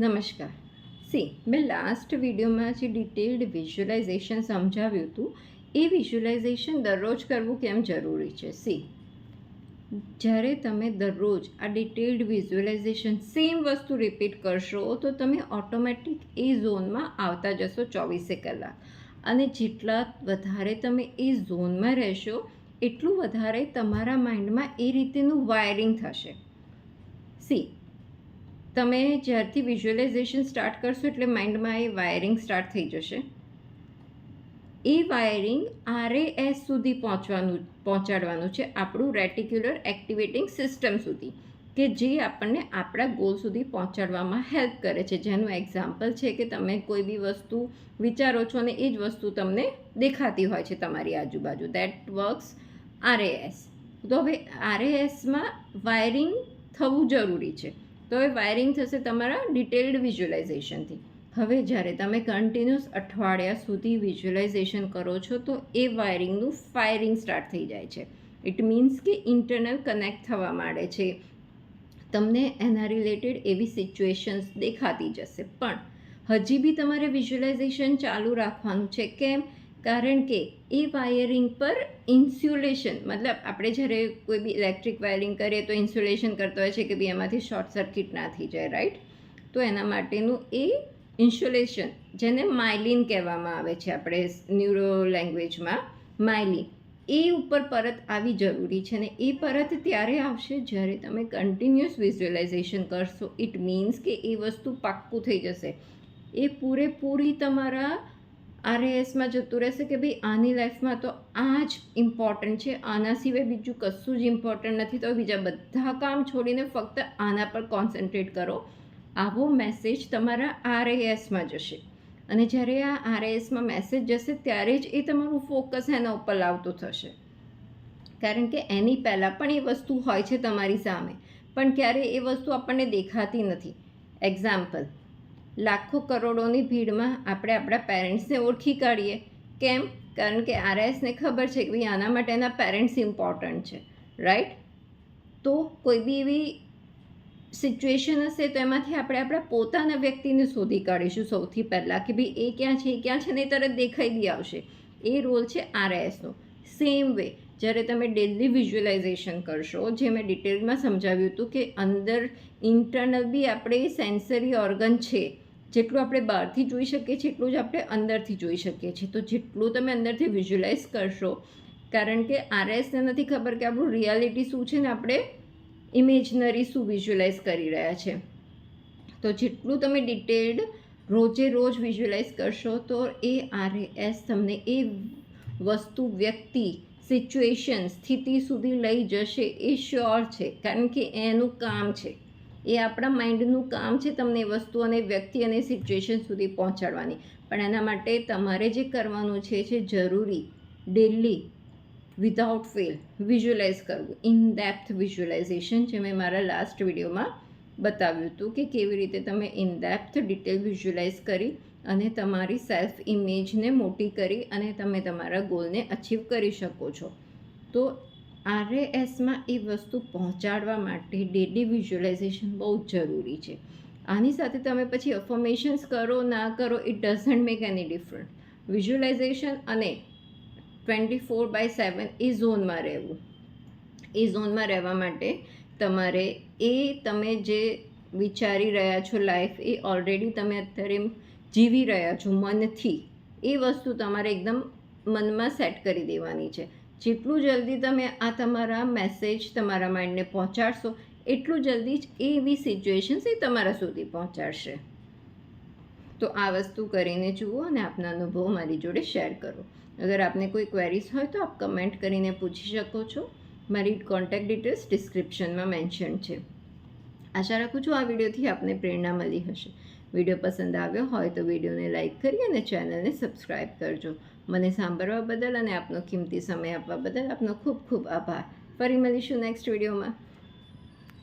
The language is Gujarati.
નમસ્કાર. સી, મેં લાસ્ટ વિડીયોમાં જે ડિટેલ્ડ વિઝ્યુલાઇઝેશન સમજાવ્યું હતું, એ વિઝ્યુલાઇઝેશન દરરોજ કરવું કેમ જરૂરી છે? સી, જ્યારે તમે દરરોજ આ ડિટેલ્ડ વિઝ્યુલાઇઝેશન સેમ વસ્તુ રિપીટ કરશો, તો તમે ઓટોમેટિક એ ઝોનમાં આવતા જશો ચોવીસે કલાક. અને જેટલા વધારે તમે એ ઝોનમાં રહેશો, એટલું વધારે તમારા માઇન્ડમાં એ રીતેનું વાયરિંગ થશે. સી તમે જ્યારથી વિઝ્યુઅલાઇઝેશન સ્ટાર્ટ કરશો એટલે માઇન્ડમાં એ વાયરિંગ સ્ટાર્ટ થઈ જશે. એ વાયરિંગ આરએએસ સુધી પહોંચવાનું, પહોંચાડવાનું છે આપણું રેટિક્યુલર એક્ટિવેટિંગ સિસ્ટમ સુધી, કે જે આપણને આપણા ગોલ સુધી પહોંચાડવામાં હેલ્પ કરે છે. જેનું એક્ઝામ્પલ છે કે તમે કોઈ બી વસ્તુ વિચારો છો અને એ જ વસ્તુ તમને દેખાતી હોય છે તમારી આજુબાજુ. દેટ વર્ક્સ આરએએસ તો હવે આરએએસમાં વાયરિંગ થવું જરૂરી છે. તો એ વાયરિંગ થશે તમારા ડિટેલ્ડ વિઝ્યુલાઇઝેશનથી હવે જ્યારે તમે કન્ટિન્યુઅસ અઠવાડિયા સુધી વિઝ્યુલાઇઝેશન કરો છો, તો એ વાયરિંગનું ફાયરિંગ સ્ટાર્ટ થઈ જાય છે. ઇટ મીન્સ કે ઇન્ટરનલ કનેક્ટ થવા માંડે છે. તમને એના રિલેટેડ એવી સિચ્યુએશન્સ દેખાતી જશે. પણ હજી બી તમારે વિઝ્યુલાઇઝેશન ચાલુ રાખવાનું છે. કેમ? કારણ કે એ વાયરિંગ પર ઇન્સ્યુલેશન મતલબ આપણે જ્યારે કોઈ બી ઇલેક્ટ્રિક વાયરિંગ કરીએ તો ઇન્સ્યુલેશન કરતો હોય છે કે બી એમાંથી શોર્ટ સર્કિટ ના થઈ જાય રાઈટ તો એના માટેનું એ ઇન્સ્યુલેશન જેને માઇલિન કહેવામાં આવે છે આપણે ન્યુરો લેંગ્વેજમાં માઇલિન એ ઉપર પરત આવી જરૂરી છે ને એ પરત ત્યારે આવશે જ્યારે તમે કન્ટિન્યુઅસ વિઝ્યુઅલાઇઝેશન કરશો. ઇટ મીન્સ કે એ વસ્તુ પાક્કું થઈ જશે. એ પૂરેપૂરી તમારા આરએએસમાં જતું રહેશે કે ભાઈ આની લાઈફમાં તો આ જ ઇમ્પોર્ટન્ટ છે, આના સિવાય બીજું કશું જ ઇમ્પોર્ટન્ટ નથી. તો બીજા બધા કામ છોડીને ફક્ત આના પર કોન્સન્ટ્રેટ કરો. આવો મેસેજ તમારા આરએએસમાં જશે. અને જ્યારે આ આરએએસમાં મેસેજ જશે, ત્યારે જ એ તમારું ફોકસ એના ઉપર લાવતું થશે. કારણ કે એની પહેલાં પણ એ વસ્તુ હોય છે તમારી સામે. પણ ક્યારેય એ વસ્તુ આપણને દેખાતી નથી. એક્ઝામ્પલ લાખો કરોડોની ભીડમાં આપણે આપણા પેરેન્ટ્સને ઓળખી કાઢીએ. કેમ? કારણ કે આરએસને ખબર છે કે ભાઈ આના માટે એના પેરેન્ટ્સ ઇમ્પોર્ટન્ટ છે રાઈટ તો કોઈ બી એવી સિચ્યુએશન હશે તો એમાંથી આપણે આપણા પોતાના વ્યક્તિને શોધી કાઢીશું સૌથી પહેલાં કે ભાઈ એ ક્યાં છે, એ ક્યાં છે ને એ તરત દેખાઈ બી આવશે. એ રોલ છે આરએસનો. સેમ વે જ્યારે તમે ડેલી વિઝ્યુઅલાઇઝેશન કરશો, જે મેં ડિટેલમાં સમજાવ્યું હતું કે અંદર ઇન્ટરનલ બી આપણે સેન્સરી ઓર્ગન છે. જેટલું આપણે બહારથી જોઈ શકીએ છીએ, એટલું જ આપણે અંદરથી જોઈ શકીએ છીએ. તો જેટલું તમે અંદરથી વિઝ્યુઅલાઇઝ કરશો, કારણ કે આરએસને નથી ખબર કે આપણું રિયાલિટી શું છે ને આપણે ઇમેજનરી શું વિઝ્યુઅલાઇઝ કરી રહ્યા છે. તો જેટલું તમે ડિટેલ્ડ રોજે રોજ વિઝ્યુઅલાઇઝ કરશો, તો એ આરએએસ તમને એ વસ્તુ, વ્યક્તિ સિચ્યુએશન સ્થિતિ સુધી લઈ જશે, એ શ્યોર છે. કારણ કે એનું કામ છે. એ આપણા માઇન્ડનું કામ છે તમને એ વસ્તુ અને વ્યક્તિ અને સિચ્યુએશન સુધી પહોંચાડવાની. પણ એના માટે તમારે જે કરવાનું છે છે જરૂરી ડેલી વિધાઉટ ફેલ વિઝ્યુઅલાઇઝ કરવું. ઇન ડેપ્થ વિઝ્યુઅલાઇઝેશન જે મેં મારા લાસ્ટ વિડીયોમાં બતાવ્યું હતું કે કેવી રીતે તમે ઇન ડેપ્થ ડિટેલ વિઝ્યુઅલાઇઝ કરી અને તમારી સેલ્ફ ઇમેજને મોટી કરી અને તમે તમારા ગોલને અચીવ કરી શકો છો. તો આરએએસમાં એ વસ્તુ પહોંચાડવા માટે ડેલી વિઝ્યુઅલાઇઝેશન બહુ જરૂરી છે. આની સાથે તમે પછી અફર્મેશન્સ કરો, ના કરો it doesn't make any different visualization અને ટ્વેન્ટી ફોર બાય સેવન એ ઝોનમાં રહેવું. એ ઝોનમાં રહેવા માટે તમારે એ તમે જે વિચારી રહ્યા છો લાઈફ એ ઓલરેડી તમે અત્યારે જીવી રહ્યા છો મનથી. એ વસ્તુ તમારે એકદમ મનમાં સેટ કરી દેવાની છે. જેટલું જલ્દી તમે આ તમારા મેસેજ તમારા માઇન્ડને પહોંચાડશો, એટલું જલ્દી જ એવી સિચ્યુએશન્સ એ તમારા સુધી પહોંચાડશે. તો આ વસ્તુ કરીને જુઓ અને આપના અનુભવ મારી જોડે શેર કરો. અગર આપને કોઈ ક્વેરીઝ હોય તો આપ કમેન્ટ કરીને પૂછી શકો છો. મારી કોન્ટેક્ટ ડિટેલ્સ ડિસ્ક્રિપ્શનમાં મેન્શન છે. આશા રાખું છું આ વિડીયોથી આપને પ્રેરણા મળી હશે. વીડિયો પસંદ આવ્યો હોય તો વિડીયોને લાઇક કરી અને ચેનલને સબસ્ક્રાઈબ કરજો. મને સાંભળવા બદલ અને આપનો કિંમતી સમય આપવા બદલ આપનો ખૂબ ખૂબ આભાર. ફરી મળીશું નેક્સ્ટ વિડીયોમાં.